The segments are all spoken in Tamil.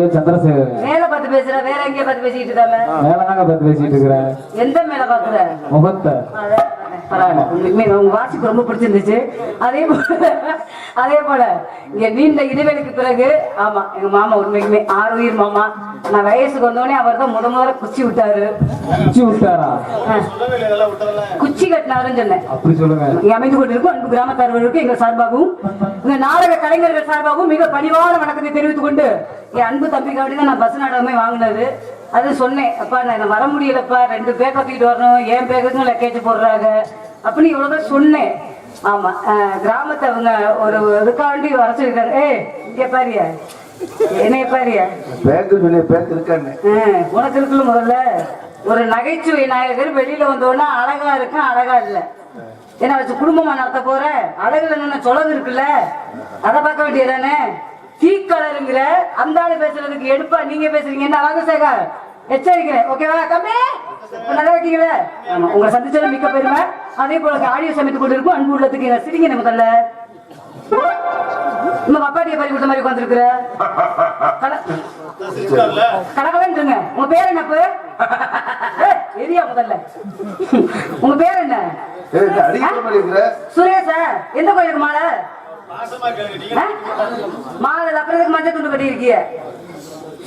கே சந்திரசேகர். மேல பார்த்து பேசுற வேற எங்கேயே பார்த்து பேசிட்டு இருக்காம? மேலதாங்க பார்த்து பேசிட்டு இருக்கிறேன் எந்த மேல பாக்குற முகத்தை. பரவாயில்ல. உண்மைக்குமே உங்க வாசிப்பு ரொம்ப பிடிச்சிருந்துச்சு. அதே போல அதே போல இங்க நீண்ட இடைவெளிக்கு பிறகு ஆமா எங்க மாமா உண்மைக்குமே ஆறு உயிர் மாமா. நான் வயசுக்கு வந்தோடனே அவர் தான் முத முதல்ல குச்சி விட்டாரு. குச்சி விட்டாரா. குச்சி கட்டினாருன்னு சொன்னேன். அப்படி சொல்லுங்க. இங்க அமைந்து கொண்டிருக்கும் அன்பு கிராமத்தார்களுக்கு எங்கள் சார்பாகவும் இந்த நாடக கலைஞர்கள் சார்பாகவும் மிக பணிவான வணக்கத்தை தெரிவித்துக் கொண்டு என் அன்பு தம்பிக்காண்டி தான் நான் பஸ் நாடகமே வாங்கினது. அது சொன்னேன். அப்பா நான் வர முடியலப்பா ரெண்டு பேக்க தூக்கிட்டு வரணும் என் பேக்குக்கும் லக்கேஜ் போடுறாங்க அப்படின்னு இவ்வளவுதான் சொன்னேன். ஆமா கிராமத்தை அவங்க ஒரு இதுக்காண்டி வர சொல்லிருக்காங்க ஏய் இங்க பாரியா. என்னைய பாரியா. உனக்கு இருக்குல்ல முதல்ல. ஒரு நகைச்சுவை நாயகர் வெளியில வந்தோன்னா அழகா இருக்கும் அழகா இல்ல? என்ன வச்சு குடும்பமா நடத்த போற? அழகுல என்ன சொலகு இருக்குல்ல? அதை பார்க்க வேண்டியதானே? டீ கலருங்கிற அந்த ஆளு பேசுறதுக்கு எடுப்பா. நீங்க பேசுறீங்க. என்ன வாங்க சேகர்? எச்சரிக்கிறேன். ஓகேவா இப்ப நல்லா இருக்கீங்களே? ஆமா உங்களை சந்திச்சது மிக்க பெருமை. அதே போல ஆடியோ சமைத்து கொண்டிருக்கும் அன்பு உள்ளத்துக்கு சிரிங்க முதல்ல? இன்னும் அப்பாட்டிய பறி கொடுத்த மாதிரி உட்காந்துருக்குற கடகலன்றுங்க உங்க பேர் என்ன எரியா முதல்ல. உங்க பேர் என்ன? சுரேஷா? எந்த கோயிலுக்கு மாலை? மாலை அப்புறம் மஞ்சள் துண்டு கட்டி இருக்கீங்க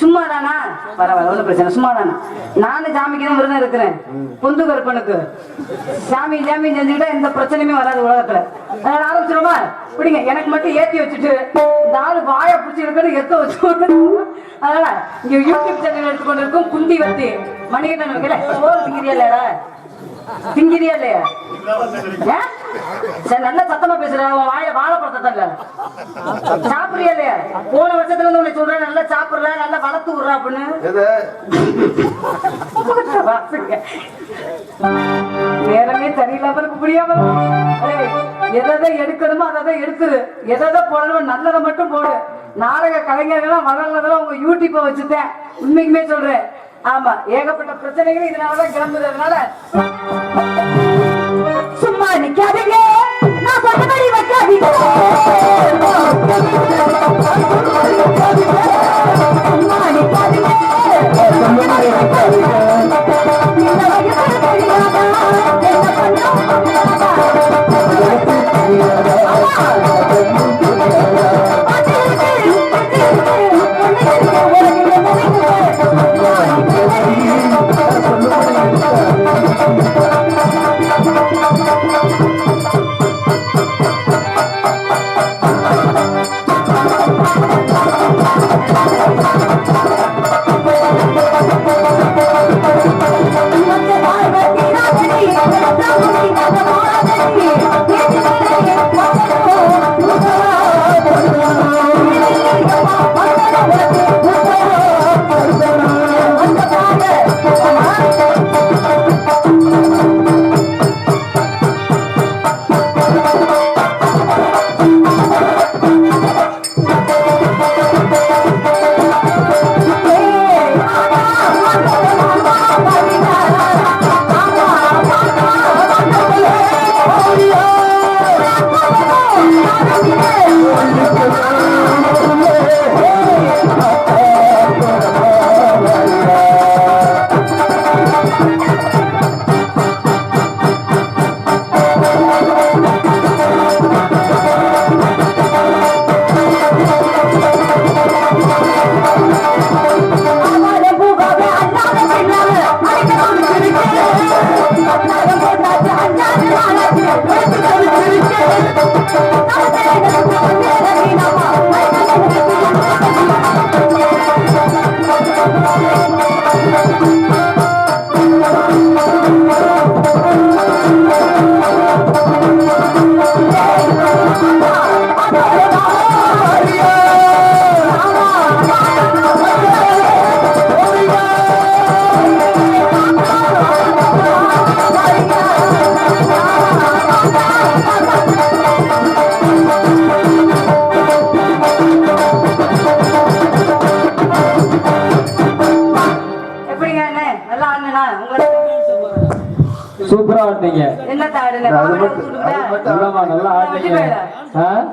சும்மா தானா பரவாயில்ல ஒன்றும் பிரச்சனை சும்மா தானா நானும் சாமிக்கு தான் விரதம் இருக்கிறேன். பொந்து கருப்பனுக்கு. சாமி சாமி செஞ்சுக்கிட்டா எந்த பிரச்சனையுமே வராது உலகத்துல. அதனால ஆரம்பிச்சிருமா பிடிங்க. எனக்கு மட்டும் ஏத்தி வச்சுட்டு இந்த ஆளு வாய பிடிச்சி இருக்குன்னு எத்த வச்சு அதனால இங்க யூடியூப் சேனல் எடுத்துக்கொண்டு இருக்கும் குந்தி வத்தி மணிகண்டன் வைக்கல சோறு திங்கிறியா திங்கிறியா இல்லையா? சரி நல்லா சத்தமா பேசுற உன் வாயில வாழைப்பழத்தை தரல சாப்பிடுறியா இல்லையா போன வருஷத்துல இருந்து உன்னை சொல்றேன் நல்லா சாப்பிடுற நல்லா வளர்த்து விடுற அப்படின்னு. நேரமே சரியில்லாம இருக்கு புரியாம எதை எடுக்கணுமோ அதை எடுத்துரு. எதை போடணுமோ நல்லதை மட்டும் போடு. நாடக கலைஞர்கள்லாம் வளர்றதெல்லாம் உங்க யூடியூப்பை வச்சுட்டேன். உண்மைக்குமே சொல்றேன். ஆமா ஏகப்பட்ட பிரச்சனைகள் இதனாலதான் கிளம்புறதுனால. சும்மா நிக்காதீங்க. நான் சொன்னபடி வைக்காதீங்க.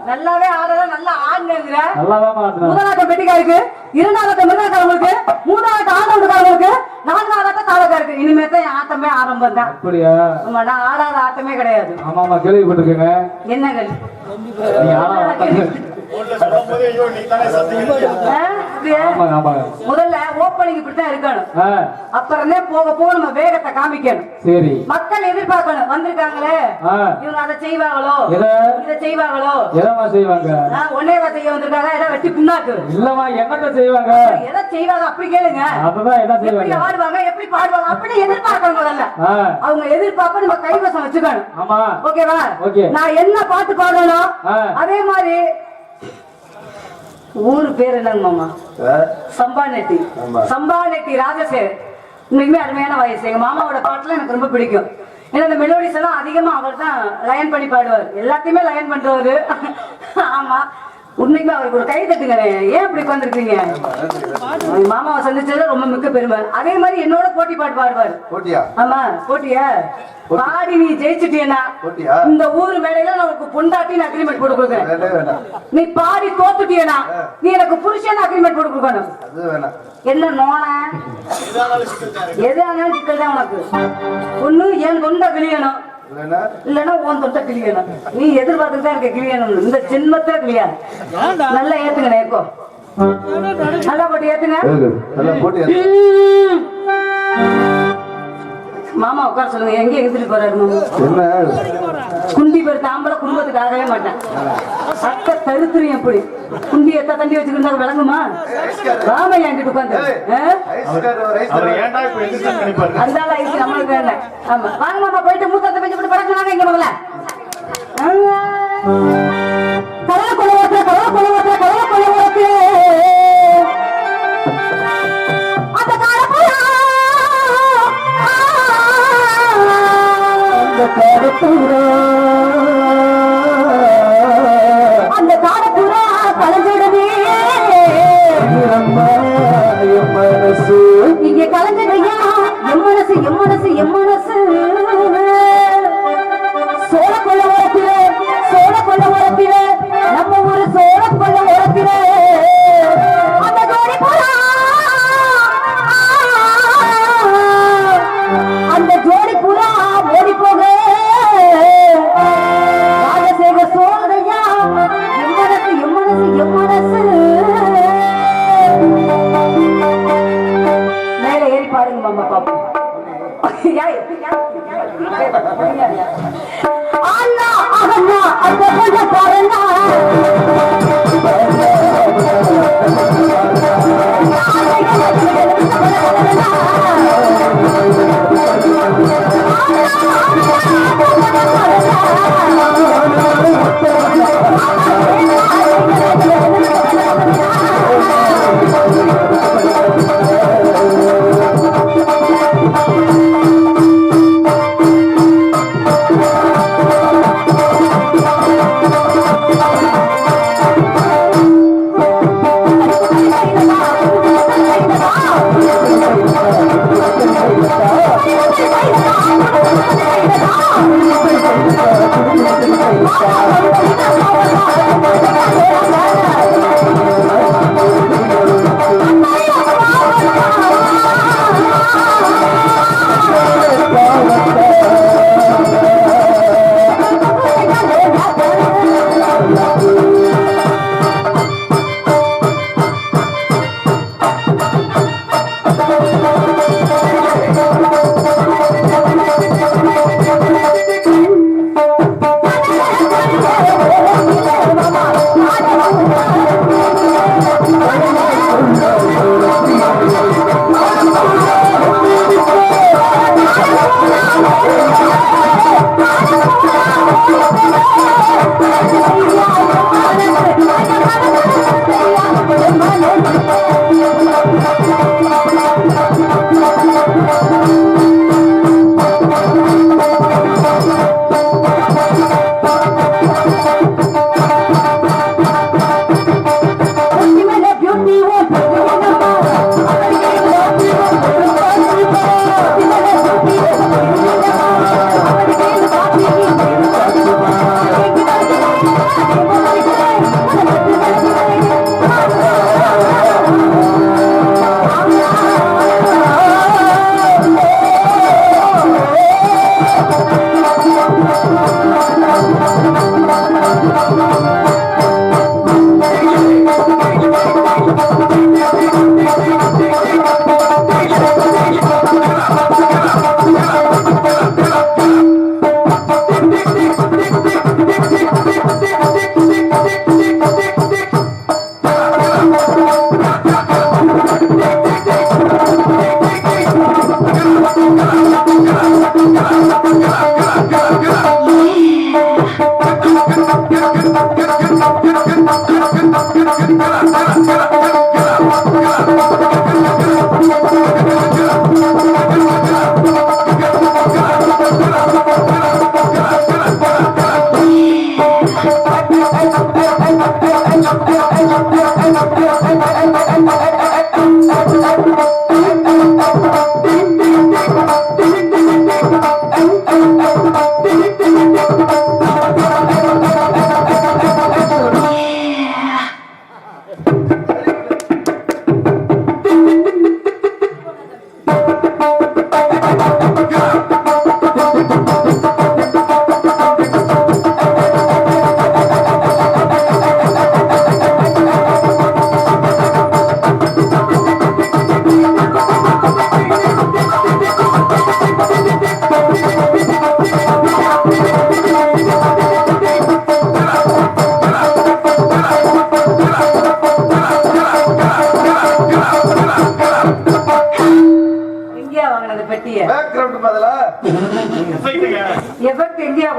நல்லாவே ஆடல நல்லா ஆடுங்கிற நல்லாதான் ஆடுறேன் முதலாட்டம் பெட்டிக்காருக்கு இரண்டாவது மிருகக்காரங்களுக்கு மூணாவது ஆடவனுக்காரங்களுக்கு நான்காவது தாளக்காருக்கு இனிமே தான் ஆட்டமே ஆரம்பம் தான் அப்படியா? ஆமா நான் ஆடாத ஆட்டமே கிடையாது. ஆமா ஆமா கேள்விப்பட்டிருக்கேங்க என்னங்கள் நீ ஆமாங்க முதல்ல ஓப்பனிங் இப்படித்தான் இருக்கணும். அப்புறமே போக போக நம்ம வேகத்தை காமிக்கணும். சரி. மக்கள் எதிர்பார்க்கணும். வந்திருக்காங்களே. இவங்க அதை செய்வாங்களோ? எதை? இதை செய்வாங்களோ? எதமா செய்வாங்க? ஒன்னேவா செய்ய வந்திருக்காங்க? ஏதோ வெட்டி புண்ணாக்கு? இல்லம்மா என்னத்த செய்வாங்க? எதை செய்வாங்க? அப்படி கேளுங்க. அததான் என்ன எப்படி செய்வாங்க ஆடுவாங்க? எப்படி பாடுவாங்க? அப்படி எதிர்பார்க்கணும் முதல்ல. அவங்க எதிர்பார்ப்ப நம்ம கைவசம் வச்சுக்கணும். ஆமா. ஓகேவா? ஓகே. நான் என்ன பாட்டு பாடணும். அதே மாதிரி ஊர் பேர் என்னங்க மாமா? ஆ? சம்பா நெட்டி ஆமா. சம்பா நெட்டி ராஜசேகர் உண்மைக்குமே அருமையான வயசு எங்க மாமாவோட பாட்டுலாம் எனக்கு ரொம்ப பிடிக்கும். ஏன்னா இந்த மெலோடிஸ் எல்லாம் அதிகமா அவர் தான் லயன் பண்ணி பாடுவார். எல்லாத்தையுமே லயன் பண்றவரு. ஆமா. உண்மைக்குமே அவருக்கு ஒரு கை தட்டுங்க ஏன் இப்படி உட்காந்துருக்கீங்க மாமாவை சந்திச்சது ரொம்ப மிக்க பெருமை. அதே மாதிரி என்னோட போட்டி பாட்டு பாடுவார். போட்டியா? ஆமா போட்டியா? பாடி நீ ஜெயிச்சிட்டியனா இந்த ஊர் மேடையில நான் உனக்கு பொண்டாட்டின்னு அக்ரிமெண்ட் போட்டு கொடுக்குறேன். நீ பாடி தோத்துட்டியனா நீ எனக்கு புருஷன் அக்ரிமெண்ட் போட்டு கொடுக்கணும். என்ன நோன? எது ஆனாலும் சிக்கல் தான் உனக்கு. ஒண்ணு என் தொண்டை கிளியணும் இல்லைன்னா? உன் தொண்டை கிளியணும். நீ எதிர்பார்த்துட்டு தான் இருக்க கிளியணும் இந்த ஜென்மத்துல கிளியாது. நல்லா ஏத்துங்க ஏக்கோ. நல்லா போட்டு ஏத்துங்க. மாமா உட்கார சொல்லுங்க. எங்க எழுதிட்டு போறாரு மாமா. குண்டி பேர் தாம்பல குடும்பத்துக்கு ஆகவே மாட்டேன் சக்க தருத்துரும் எப்படி குண்டி எத்த தண்டி வச்சுக்கிட்டா விளங்குமா? ராம என்கிட்ட உட்காந்து? அந்த ஐஸ் நம்மளுக்கு வேண்டாம் ஆமா. வாங்க மாமா போயிட்டு மூத்த பெஞ்சு போட்டு படக்கு வாங்க இங்க முதல்ல. கவலை கொள்ள ஓட்டுற கவலை கொள்ள ஓட்டுற கவலை கொள்ள ஓட்டு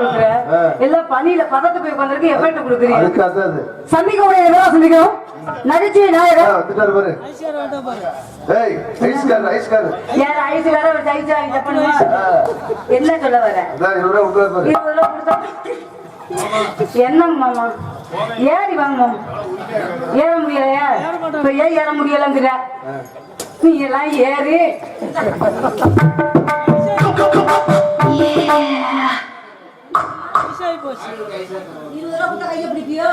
கொடுக்குற. எல்லாம் பனியில பதத்து போய் உட்காந்துருக்கு எஃபெக்ட் கொடுக்குறீங்க. அது? சந்திக்க எவ்வளவு சந்திக்கும் நகைச்சுவை ஆ, நாயகர் வந்துட்டாரு பாரு. ஏய் ஐஸ்கார் ஐஸ்கார் யார் ஐஸ் வேற ஒரு ஐஸ் வாங்கி தப்பணுமா என்ன சொல்ல வர? அதான் பாரு. கொடுத்தா மாமா? ஏறி வாங்க ஏற முடியலையா? இப்ப ஏன் ஏற முடியலங்கிற? நீ எல்லாம் ஏறி. இருபது ரூபா கொடுத்தா கையை பிடிப்பியோ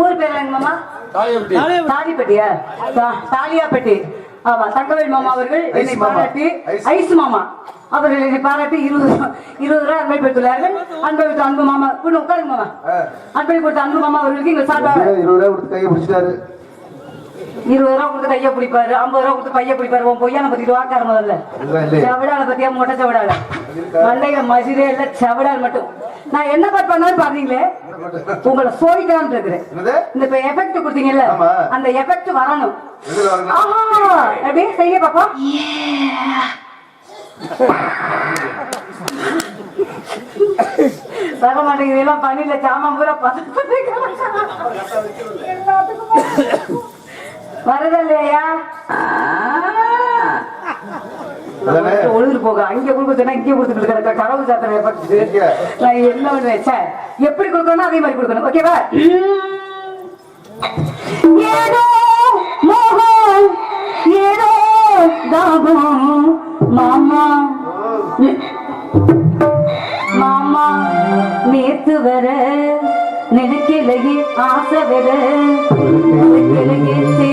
ஊர் பேர் மாமா தாலிப்பட்டியா தாலியாப்பட்டி. ஆமா தங்கவேல் மாமா அவர்கள் என்னை ஐஸ் மாமா. பாராட்டி ஐஸ். மாமா. அவர்கள் என்னை பாராட்டி இருபது இருபது ரூபாய் அன்பை பெற்றுள்ளார்கள். அன்பை கொடுத்த அன்பு மாமா. உட்காருங்க மாமா. அன்பை கொடுத்த அன்பு மாமா அவர்களுக்கு எங்கள் சார்பாக இருபது ரூபா கொடுத்து கையை பிடிச்சிட்டாரு. இருபது ரூபா கொடுத்து கையை பிடிப்பாரு ஐம்பது ரூபா கொடுத்து பைய பிடிப்பாரு. உன் பொய்யான பத்தி வாக்கார முதல்ல. செவடால பத்தியா மொட்டை செவடால மண்டையில மசிரே இல்ல செவடால் மட்டும். நான் என்ன பார்த்து பண்ணாலும் பாத்தீங்களே உங்களை சோதிக்கலாம்னு இருக்கிறேன். இந்த இப்ப எஃபெக்ட் கொடுத்தீங்கல்ல. அந்த எஃபெக்ட் வரணும். அப்படியே செய்ய பாப்பா வர மாட்டேங்குது எல்லாம் பனியில சாமான் பூரா பதப்பட்டு வருதா அதானே? ஒழுது போக அங்க கொடுக்க இங்கே கொடுத்துட்டு இருக்க கடவுள் சாத்திரம் ஏற்பட்டு இங்க. நான் என்ன பண்ணுவேன்? சார் எப்படி கொடுக்கணும் அதே மாதிரி கொடுக்கணும். ஓகேவா ஏதோ மோகம் ஏதோ தாகம். மாமா மாமா நேத்து வர நினைக்கலையே ஆசை வர நினைக்கலையே